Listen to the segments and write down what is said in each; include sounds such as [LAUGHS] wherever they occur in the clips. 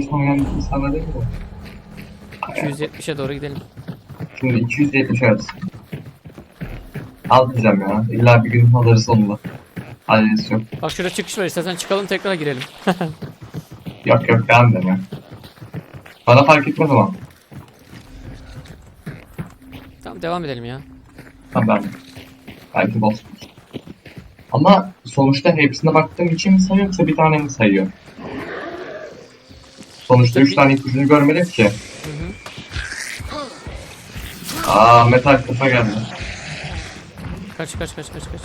yani sana değil mi? 270'e doğru gidelim. Şimdi 270 arası. Almayacağım ya. İlla bir gün alırız onunla. Ailesi yok. Bak şurada çıkış var istersen çıkalım tekrar girelim. [LAUGHS] Yok yok beğenmedim ya. Bana fark etmez ama. Tamam devam edelim ya. Tamam ben. Belki boss. Ama sonuçta hepsine baktığım için mi sayıyor yoksa bir tane mi sayıyor? Sonuçta 3 tane ipucunu görmedim ki. Hı metal kafa geldi. Kaç kaç kaç kaç kaç.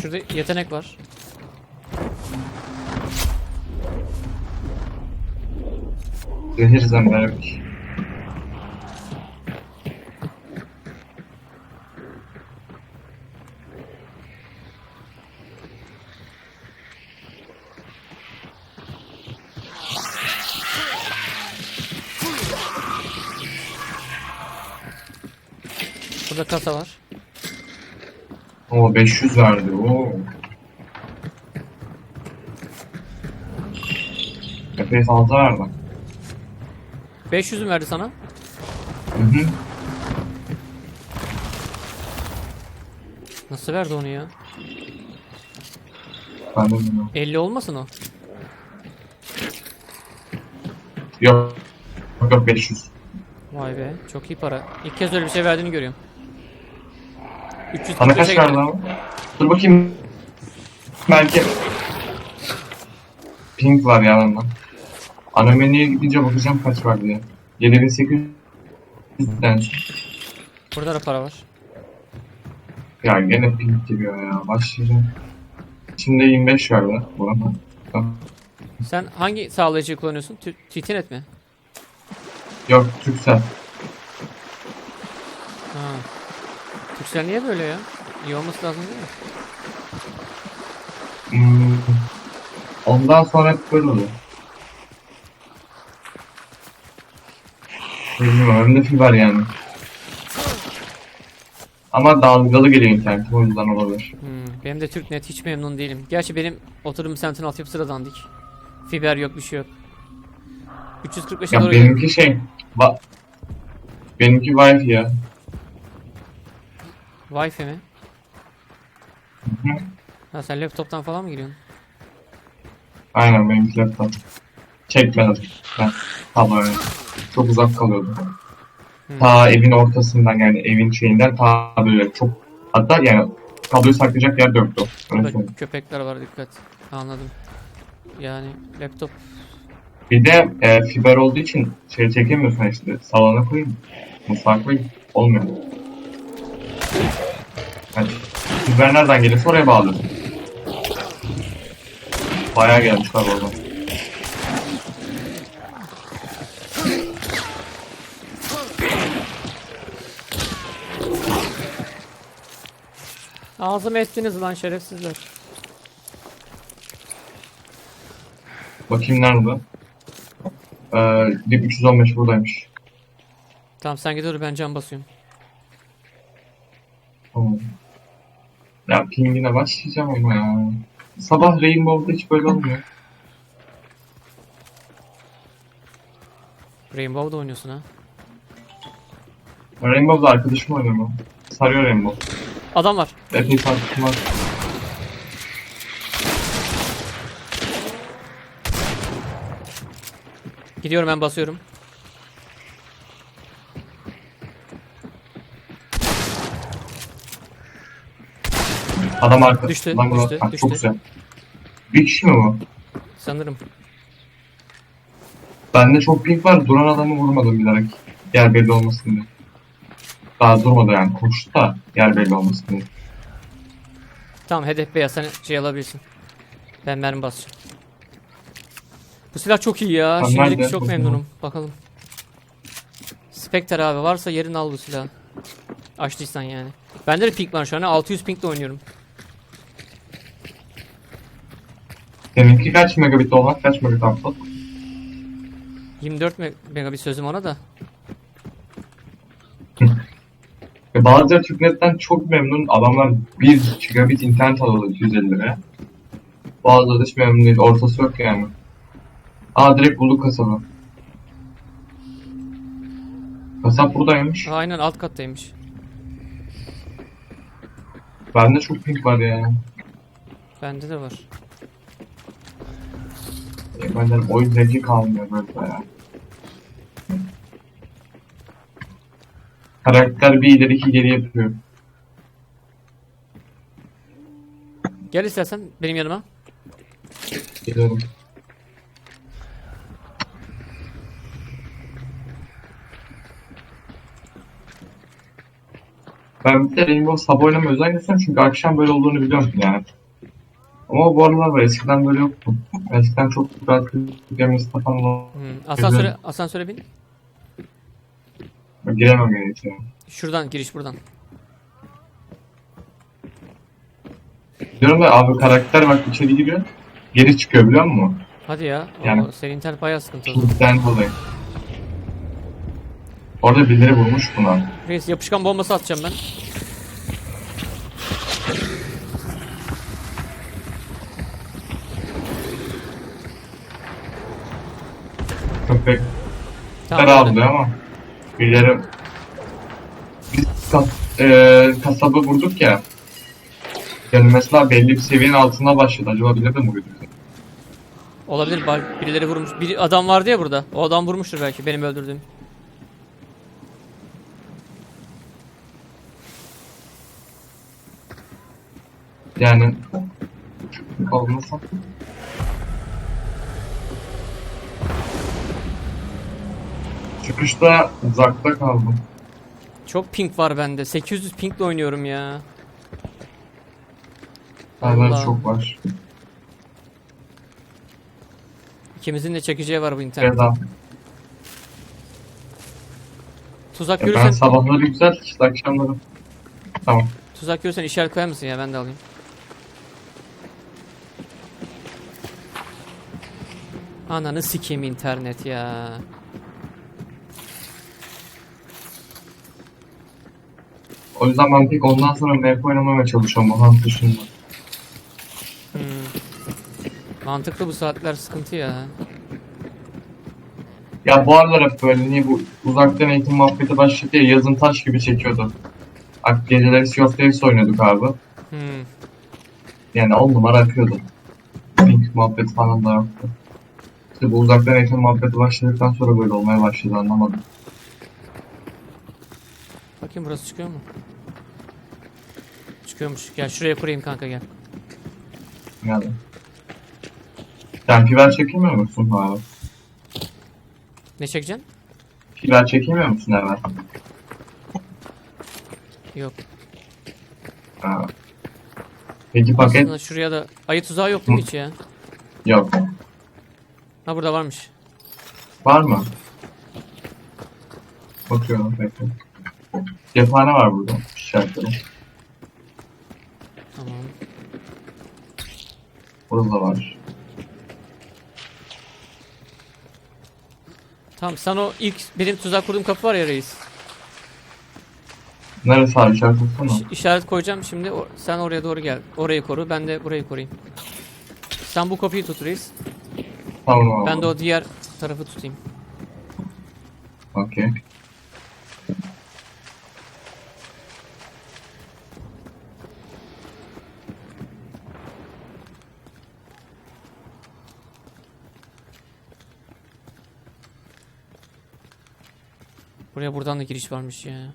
Şurada yetenek var. Zehir zemberek. Burada kasa var. Oo 500 verdi. Oo. Epey fazla verdi. 500 mü verdi sana? Hı hı. Nasıl verdi onu ya? Ben de bilmiyorum. 50 olmasın o? Yok. Yok yok 500. Vay be çok iyi para. İlk kez öyle bir şey verdiğini görüyorum. 300 Sana kaç verdi ama? Dur bakayım. Belki. Pink var ya benden. Ana menüye gidince bakacağım kaç var diye. 7800 tane. Burada da para var. Ya gene pink geliyor ya. Başlayacağım. Şimdi 25 verdi. Buna. Tamam. Sen hangi sağlayıcıyı kullanıyorsun? Titinet mi? Yok Türksel. Ha. Türksel niye böyle ya? İyi olması lazım değil mi? Hmm. Ondan sonra hep böyle oluyor. Bilmiyorum önümde fiber yani. Ama dalgalı geliyor internet o yüzden olabilir. Hmm, benim de TürkNet hiç memnun değilim. Gerçi benim oturum semtin altyapısı da dandik. Fiber yok bir şey yok. 345'e Ya doğru benimki şey, ba benimki wifi ya. Wi-Fi mi? Hı hı. Ha sen laptoptan falan mı giriyorsun? Aynen benimki laptop. Çekmedim ben kabloyu. Çok uzak kalıyordu. Hmm. Ta evin ortasından yani evin şeyinden ta böyle çok hatta yani kabloyu saklayacak yer de yoktu. Burada köpekler var dikkat. Anladım. Yani laptop Bir de e, fiber olduğu için şey çekemiyorsun işte salona koyayım, mutfağa koyayım. Olmuyor. Yani, fiber nereden gelirse oraya bağlıyorsun. Bayağı gelmişler oradan. Ağzımı ettiniz lan şerefsizler. Bakayım nerede? Ee, dip 315 buradaymış. Tamam sen gidiyor ben cam basıyorum. Tamam. Ya pingine başlayacağım ama ya. Sabah Rainbow'da hiç böyle olmuyor. Rainbow'da oynuyorsun ha. Rainbow'da arkadaşım oynuyor. Sarıyor Rainbow. Adam var. Epey farkım var. Gidiyorum ben basıyorum. Adam arkada. Düştü, Lan düştü, Ha, düştü. Çok güzel. Bir kişi mi bu? Sanırım. Bende çok ping var. Duran adamı vurmadım bilerek. Yer belli olmasın diye. Daha durmadı yani. Koştu da yer belli olmasın diye. Tamam hedef beyaz sen şey alabilirsin. Ben mermi basacağım. Bu silah çok iyi ya. Tamam, Şimdilik nerede? çok Bakayım. memnunum. Bakalım. Spectre abi varsa yerini al bu silahı. Açtıysan yani. Bende de ping var şu an. 600 pingle oynuyorum. Seninki kaç megabit olmak? Kaç megabit upload? 24 me- megabit sözüm ona da. Ve bazıları Türknet'ten çok memnun. Adamlar 1 gigabit internet alıyorlar 250 liraya. Bazıları hiç memnun değil. Ortası yok yani. Aa direkt bulduk kasabı. Kasap buradaymış. Aynen alt kattaymış. Bende çok ping var ya. Bende de var. E, Benden oyun zevki kalmıyor böyle ya. Karakter bir ileri iki geri yapıyor. Gel istersen benim yanıma. Geliyorum. Ben bir de Rainbow Sub oynamaya gösteriyorum çünkü akşam böyle olduğunu biliyorum yani. Ama bu aralar var eskiden böyle yoktu. Eskiden çok rahat girmesi falan Hmm. Asansöre, asansöre bin. Giremem yani içeri. Şuradan giriş buradan. Diyorum ya abi karakter bak içeri giriyor. Geri çıkıyor biliyor musun? Hadi ya. Yani- Oo, senin internet bayağı sıkıntı o zaman. Pinkten dolayı. Orada birileri vurmuş buna. Reis yapışkan bombası atacağım ben. Köpek Tamam. Aldı ama birileri biz kas, e, kasabı vurduk ya. Yani mesela belli bir seviyenin altına başladı. Acaba birileri de mi vurdu bizi? Olabilir. bak Birileri vurmuş. Bir adam vardı ya burada. O adam vurmuştur belki benim öldürdüğüm. Yani olmasa. Çıkışta uzakta kaldım. Çok ping var bende. 800 pingle oynuyorum ya. Hala çok var. İkimizin de çekeceği var bu internet. Veda. Tuzak Ya ben görürsen, sabahları güzel, işte akşamları. Tamam. tuzak görürsen işaret koyar mısın ya ben de alayım. Ananı sikeyim internet ya. O yüzden ben pek ondan sonra map oynamaya çalışıyorum o hunt dışında. Hmm. Mantıklı bu saatler sıkıntı ya. Ya bu aralar hep böyle niye bu uzaktan eğitim muhabbeti başladı ya yazın taş gibi çekiyordu. Ak geceleri Sea of Thieves oynuyorduk abi. Hmm. Yani on numara akıyordu. Link muhabbeti falan da yoktu. İşte bu uzaktan eğitim muhabbeti başladıktan sonra böyle olmaya başladı anlamadım. Bakayım burası çıkıyor mu? Çıkıyormuş. Gel şuraya kurayım kanka gel. Yani. Sen fiber çekemiyor musun abi? Ne çekeceksin? Fiber çekemiyor musun hemen? Yok. Ha. Peki paket? Aslında şuraya da ayı tuzağı yok mi hiç ya? Yok. Ha burada varmış. Var mı? Bakıyorum peki. Cephane var burada. İşaretleri. Tamam. Burada da var. Tamam sen o ilk benim tuzak kurduğum kapı var ya reis. Neresi abi işaret etsene. İş- işaret koyacağım şimdi. O- sen oraya doğru gel. Orayı koru. Ben de burayı koruyayım. Sen bu kapıyı tut reis. Tamam abi. Ben de o diğer tarafı tutayım. Okey. Buraya buradan da giriş varmış ya.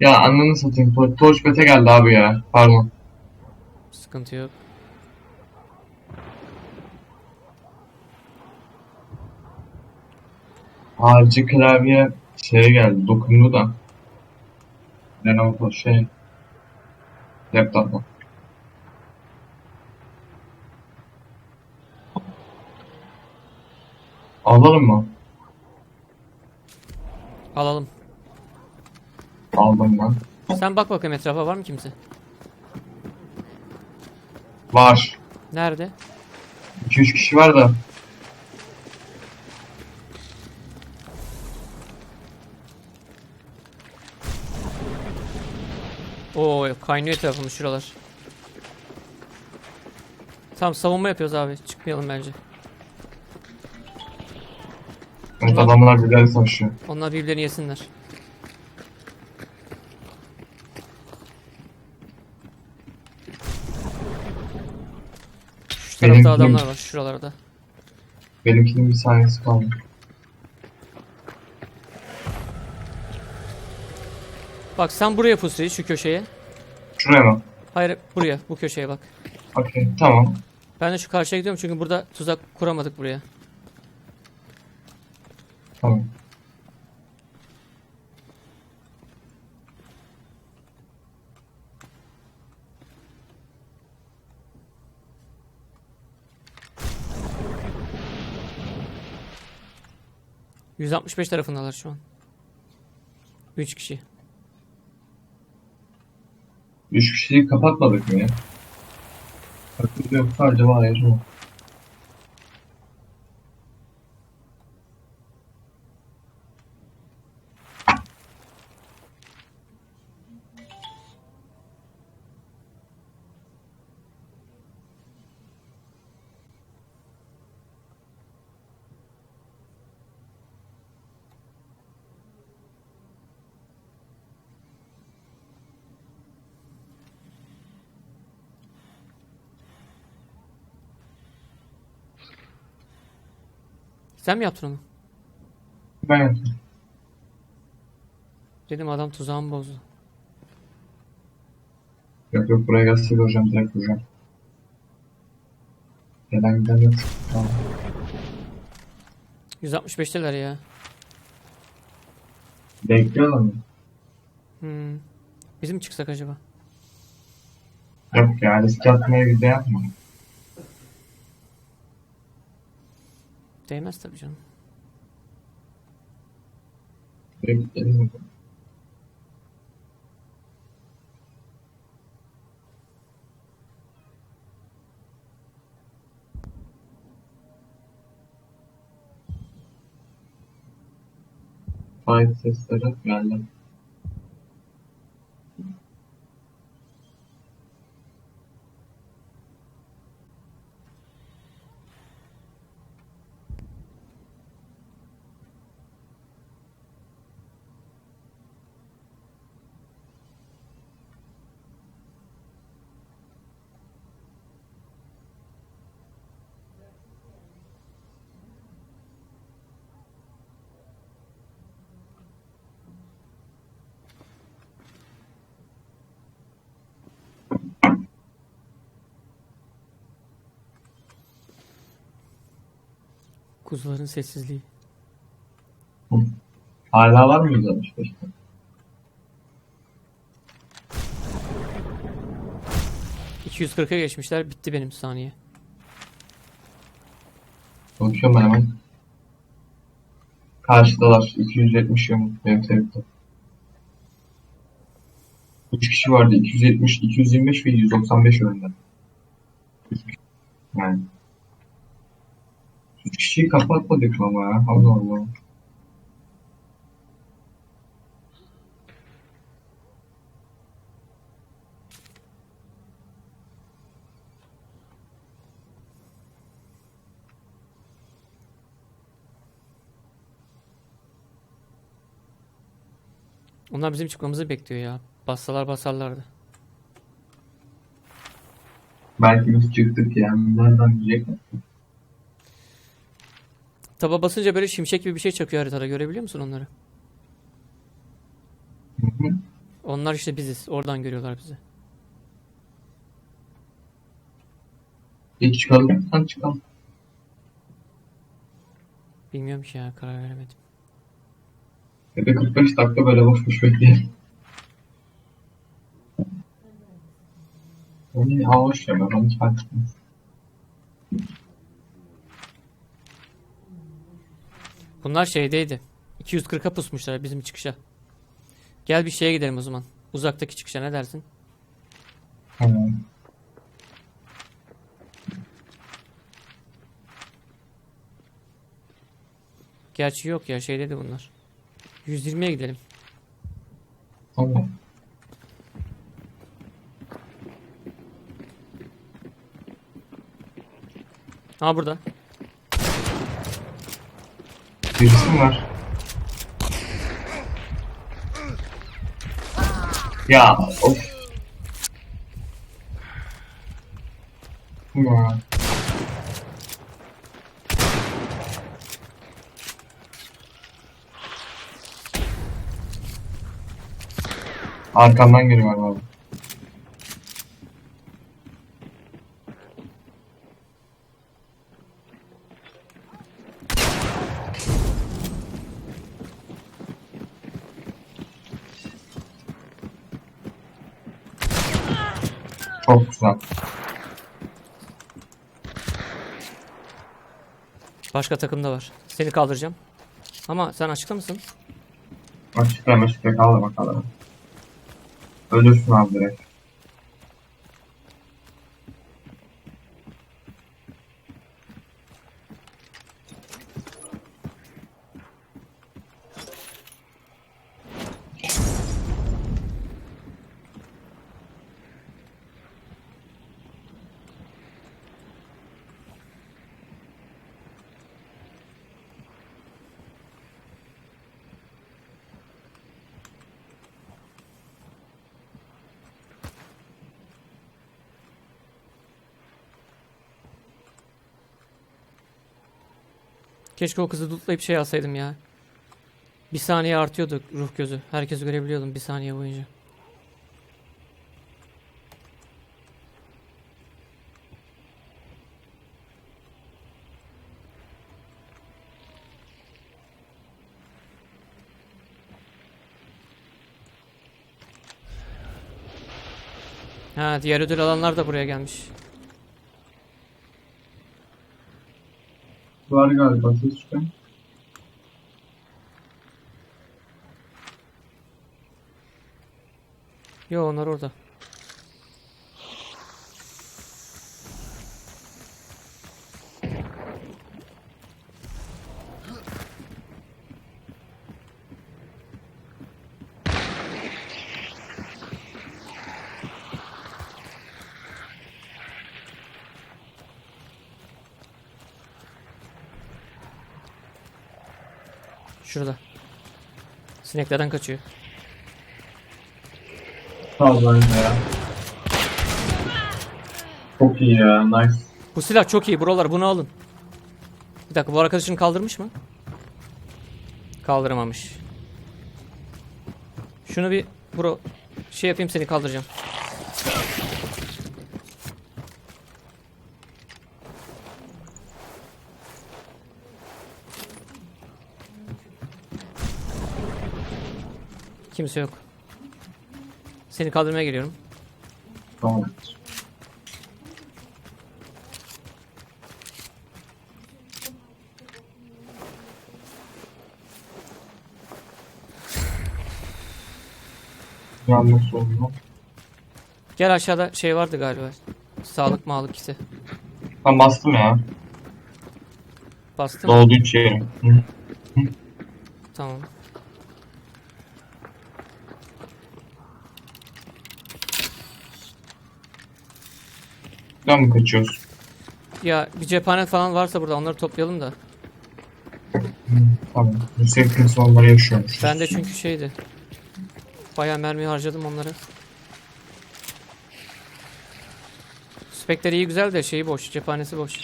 Ya ananı satayım. To Touchpad'e geldi abi ya. Pardon. Sıkıntı yok. Harici klavye şeye geldi. Dokundu da. Lenovo şey. Laptop'a. Alalım mı? Alalım. Aldım ben. Sen bak bakayım etrafa var mı kimse? Var. Nerede? 2-3 kişi var da. Oo kaynıyor etrafımız şuralar. Tamam savunma yapıyoruz abi. Çıkmayalım bence. Evet adamlar birbirleri savaşıyor. Onlar birbirlerini yesinler. Şu Benim- tarafta adamlar var şuralarda. Benimkinin bir saniyesi kaldı. Bak sen buraya pusuyu şu köşeye. Şuraya mı? Hayır buraya bu köşeye bak. Okey tamam. Ben de şu karşıya gidiyorum çünkü burada tuzak kuramadık buraya. %65 tarafındalar şu an. 3 kişi. 3 kişiyi kapatmadık mı ya? Bakıyorum sadece hayır mı? Sen mi yaptın onu? Ben yaptım. Dedim adam tuzağımı bozdu. Yok yok buraya gelseydi hocam direkt vuracağım. Gelen giden yok. Tamam. 165'teler ya. Bekliyorlar mı? Hmm. Bizim çıksak acaba? Yok ya risk atmaya bir de yapma. Değmez tabii canım. Gidelim. Fight sesleri geldi. Kuzuların sessizliği. Hala var mı 165'te? ...240'a geçmişler. Bitti benim saniye. Bakıyorum ben hemen. Karşıdalar. 270 yumruk benim tarafta. 3 kişi vardı. 270, 225 ve 195 önde. Yani. 3 kişiyi kapatmadık ama ya. Allah Allah. Onlar bizim çıkmamızı bekliyor ya. Bassalar basarlardı. Belki biz çıktık yani. Nereden bilecek mi? Taba basınca böyle şimşek gibi bir şey çakıyor haritada. Görebiliyor musun onları? Onlar işte biziz. Oradan görüyorlar bizi. İlk çıkalım. Sen çıkalım. Bilmiyorum ki ya karar veremedim. Ya da 45 dakika böyle boş boş bekleyelim. Yani hava hoş ya ben hiç fark etmez. Bunlar şeydeydi. 240'a pusmuşlar bizim çıkışa. Gel bir şeye gidelim o zaman. Uzaktaki çıkışa ne dersin? Tamam. Gerçi yok ya şeydeydi bunlar. 120'ye gidelim. Tamam. Ha burada. Birisi mi var? Ya of. Ya. Arkamdan geliyor galiba. Çok güzel. Başka takımda var. Seni kaldıracağım. Ama sen açıkta mısın? Açıkta açıkta kaldı bakalım. Ölürsün abi direkt. Keşke o kızı tutlayıp şey alsaydım ya. Bir saniye artıyordu ruh gözü. Herkesi görebiliyordum bir saniye boyunca. Ha diğer ödül alanlar da buraya gelmiş. Var galiba ses çıkan. Yo onlar orada. Şurada. Sineklerden kaçıyor. Bence ya. Çok iyi ya. Nice. Bu silah çok iyi buralar bunu alın. Bir dakika bu arkadaşını kaldırmış mı? Kaldıramamış. Şunu bir bro şey yapayım seni kaldıracağım. Kimse yok. Seni kaldırmaya geliyorum. Tamam. Yanlış oldu. Gel aşağıda şey vardı galiba. Sağlık mağlık kiti. Ben bastım ya. Bastın mı? Doldu içeri. Tamam. Buradan mı kaçıyoruz? Ya bir cephane falan varsa burada onları toplayalım da. Tamam. Yüksek onları yaşıyormuş. Ben de çünkü şeydi. Bayağı mermi harcadım onları. Spekler iyi güzel de şeyi boş. Cephanesi boş.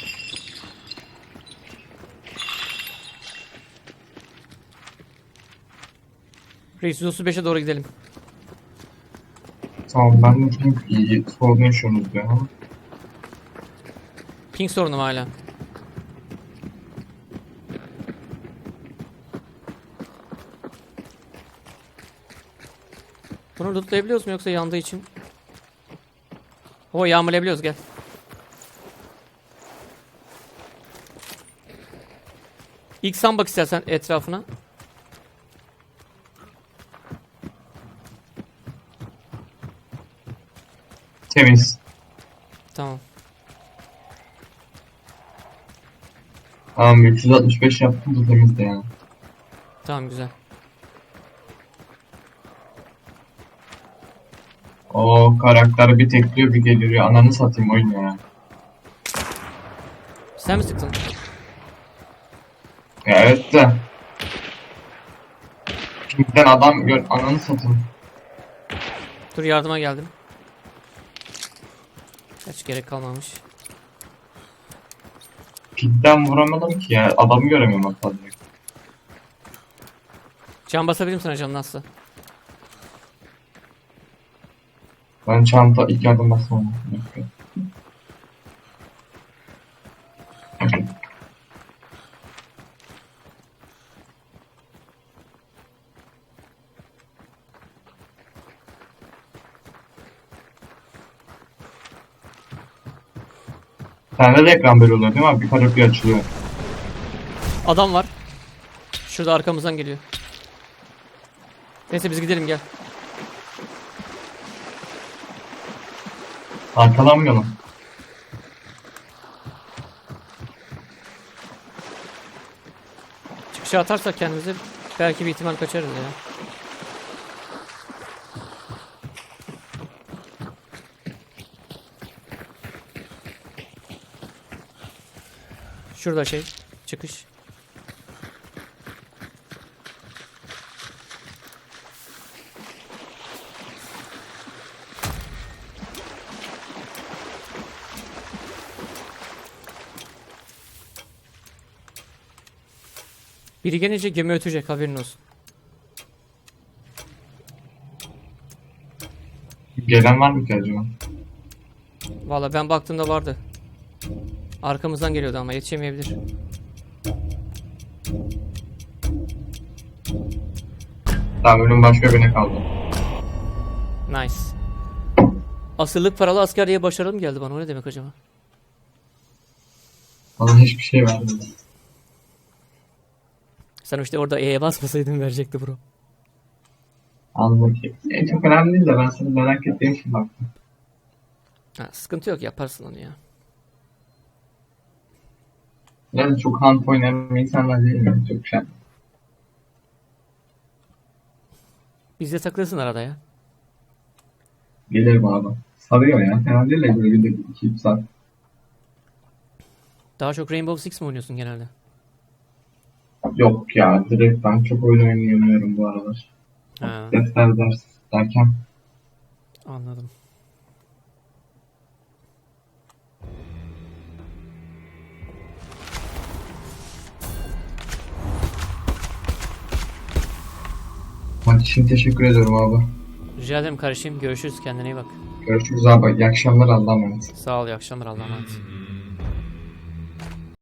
Reis 135'e doğru gidelim. Tamam ben de çok iyi sorun yaşıyorsunuz ya. Ping sorunum hala. Bunu lootlayabiliyoruz mu yoksa yandığı için? O yağmalayabiliyoruz gel. İlk sen bak istersen etrafına. Temiz. Tamam. Tamam 365 yaptım da temizdi yani. Tamam güzel. O karakter bir tekliyor bir geliyor. Ananı satayım oyun ya. Sen mi sıktın? Ya evet de. Pink'ten adam gör ananı satayım. Dur yardıma geldim. Hiç gerek kalmamış. Pink'ten vuramadım ki ya. Adamı göremiyorum hatta. Can basabilirim sana canın nasıl? Ben çanta iki adım basmam. Sende de ekran böyle oluyor değil mi abi? Bir bir açılıyor. Adam var. Şurada arkamızdan geliyor. Neyse biz gidelim gel. Arkalanmayalım. Çıkışa atarsak kendimizi belki bir ihtimal kaçarız ya. Şurada şey çıkış. Biri gelince gemi ötecek haberin olsun. Gelen var mı ki acaba? Valla ben baktığımda vardı. Arkamızdan geliyordu ama yetişemeyebilir. Tamam önüm başka birine kaldı. Nice. Asırlık paralı asker diye başarılı mı geldi bana? O ne demek acaba? Bana hiçbir şey vermedi. Sen işte orada E'ye basmasaydın verecekti bro. Anladım ki. E, çok önemli değil de ben seni merak ettiğim için baktım. Ha, sıkıntı yok yaparsın onu ya. Yani çok hunt oynayan insanlar değilim yani çok şey. Bizde takılırsın arada ya. Gelir bana. Sarıyor ya. Fena değil de böyle bir de 2 saat. Daha çok Rainbow Six mi oynuyorsun genelde? Yok ya direkt ben çok oyun oynayamıyorum bu aralar. Ha, Defter ders derken. anladım. Maç için teşekkür ediyorum abi. Rica ederim kardeşim. Görüşürüz. Kendine iyi bak. Görüşürüz abi. İyi akşamlar Allah'a emanet. Sağ ol. iyi akşamlar. Allah'a emanet.